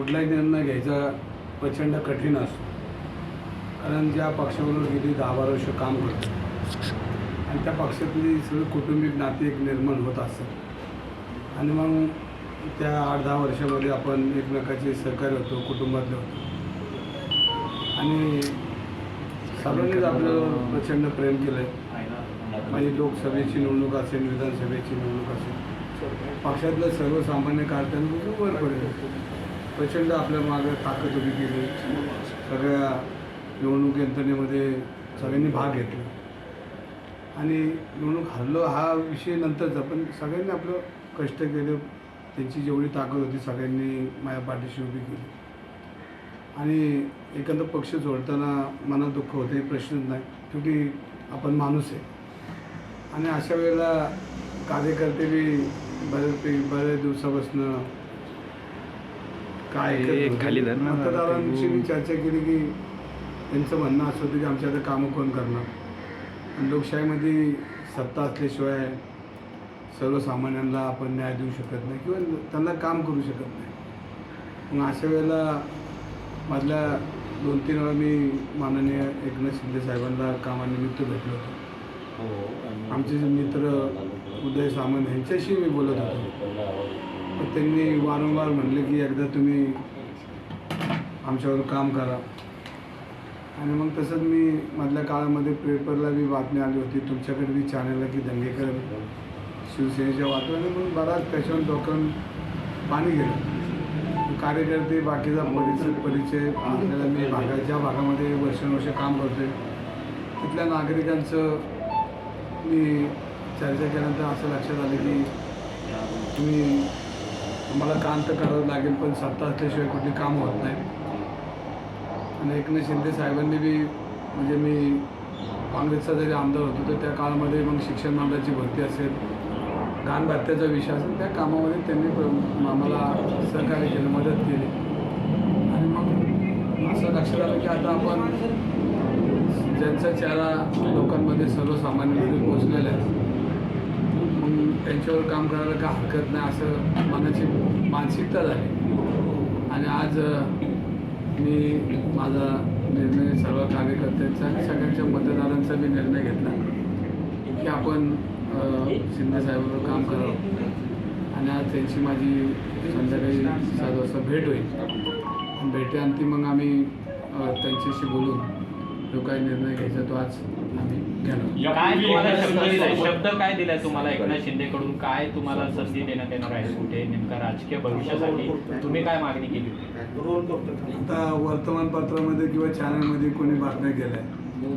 कुठलाही निर्णय घ्यायचा प्रचंड कठीण असतो. कारण ज्या पक्षावरून गेली दहा बारा वर्ष काम करतो. आणि त्या पक्षातली सगळी कुटुंबिक नाते एक निर्माण होत असतात. आणि मग त्या आठ दहा वर्षामध्ये आपण एकमेकाचे सहकार्य होतो कुटुंबातले होतो. आणि सर्वांनीच आपलं प्रचंड प्रेम केलं आहे म्हणजे लोकसभेची निवडणूक असेल विधानसभेची निवडणूक असेल. पक्षातलं सर्वसामान्य कार्यक्रम वर पडेल. प्रचंड आपल्या मागं ताकद उभी केली. सगळ्या निवडणूक यंत्रणेमध्ये सगळ्यांनी भाग घेतला. आणि निवडणूक हरलो हा विषय नंतरचा पण सगळ्यांनी आपलं कष्ट केले. त्यांची जेवढी ताकद होती सगळ्यांनी माझ्या पाठीशी उभी केली. आणि एखादा पक्ष जोडताना मनात दुःख होते हे प्रश्नच नाही. शेवटी आपण माणूस आहे. आणि अशा वेळेला कार्यकर्ते बी बरेच बऱ्याच दिवसापासून काय हे. खाली. मतदारांशी मी चर्चा केली की त्यांचं म्हणणं असं होतं की आमच्या आता कामं कोण करणार आणि लोकशाहीमध्ये सत्ता असल्याशिवाय सर्वसामान्यांना आपण न्याय देऊ शकत नाही किंवा त्यांना काम करू शकत नाही मग अशा वेळेला मधल्या दोन तीन वेळा मी माननीय एकनाथ शिंदे साहेबांना कामानिमित्त भेटलो होतो आमचे जे मित्र उदय सामंत यांच्याशी मी बोलत होतो त्यांनी वारंवार म्हणले की एकदा तुम्ही आमच्यावर काम करा. आणि मग तसंच मी मधल्या काळामध्ये पेपरला बी बातमी आली होती तुमच्याकडे बी चॅनलला की दंगेकर शिवसेनेच्या वातावरणाने पण बराच त्याच्यावर डोक्यावर पाणी गेलं. कार्यकर्ते बाकीचा परिचय परिचय आपल्याला मी भागा ज्या भागामध्ये वर्षानुवर्ष काम करतोय तिथल्या नागरिकांचं मी चर्चा केल्यानंतर असं लक्षात आलं की तुम्ही आम्हाला काम तर करावं लागेल पण सत्ता असल्याशिवाय कुठली कामं होत नाही. आणि एकनाथ शिंदे साहेबांनी बी म्हणजे मी काँग्रेसचा जरी आमदार होतो तर त्या काळामध्ये मग शिक्षण मंडळाची भरती असेल घाण भत्त्याचा विषय असेल त्या कामामध्ये त्यांनी आम्हाला सहकार्य केलं मदत केली. आणि मग असं लक्षात आलं की आता आपण ज्यांचा चेहरा लोकांमध्ये सर्वसामान्यमध्ये पोचलेला आहे मग त्यांच्यावर काम करायला काय हरकत नाही असं मनाची मानसिकता झाली आणि आज मी माझा निर्णय सर्व कार्यकर्त्यांचा सगळ्यांच्या मतदारांचा मी निर्णय घेतला की आपण शिंदेसाहेबांवर काम करावं. आणि आज त्यांची माझी संध्याकाळी सात वाजता भेट होईल. आणि भेटेअंती मग आम्ही त्यांच्याशी बोलून जो काही निर्णय घ्यायचा तो आज आम्ही घेणार काय तुम्हाला शब्द दिलाय? शब्द काय दिलाय तुम्हाला एकनाथ शिंदेकडून? काय तुम्हाला संधी देण्यात येणार आहे? कुठे नेमका राजकीय भविष्यासाठी? तुम्ही काय मागणी केली आता वर्तमानपत्रामध्ये किंवा चॅनलमध्ये कोणी बातम्या केल्या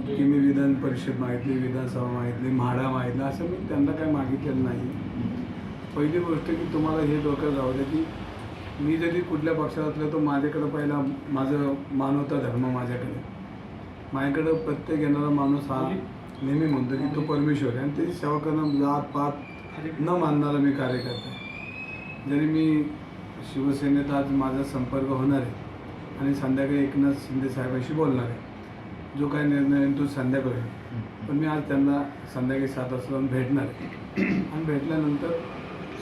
की मी विधान परिषद मागितली विधानसभा मागितली म्हाडा मागितला असं मी त्यांना काही मागितलेलं नाही. पहिली गोष्ट की तुम्हाला हे डोक्यात राहू दे की मी जरी कुठल्या पक्षात असलो तर माझ्याकडं पहिला माझं मानवता धर्म माझ्याकडे. माझ्याकडं प्रत्येक येणारा माणूस हा नेहमी म्हणतो की तो परमेश्वर आहे आणि त्याची सेवा करणं जात पात न मानणारा मी कार्यकर्ता आहे. जरी मी शिवसेनेत आज माझा संपर्क होणार आहे आणि संध्याकाळी एकनाथ शिंदे साहेबांशी बोलणार आहे जो काही निर्णय आहे तो संध्याकाळी. पण मी आज त्यांना संध्याकाळी सात वाजता जाऊन भेटणार आहे. आणि भेटल्यानंतर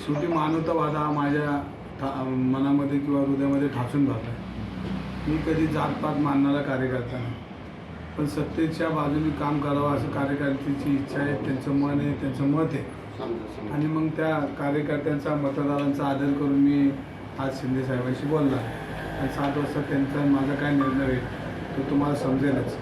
शेवटी मानवतावाद हा माझ्या ठा मनामध्ये किंवा हृदयामध्ये ठासून राहतो आहे. मी कधी जातपात मानणारा कार्यकर्ता नाही. पण सत्तेच्या बाजूने काम करावं असं कार्यकर्त्याची इच्छा आहे त्यांचं मन आहे त्यांचं मत आहे. आणि मग त्या कार्यकर्त्यांचा मतदारांचा आदर करून मी आज शिंदे साहेबांशी बोलणार आणि सात वाजता त्यांचा माझा काय निर्णय होईल तो तुम्हाला समजेलच.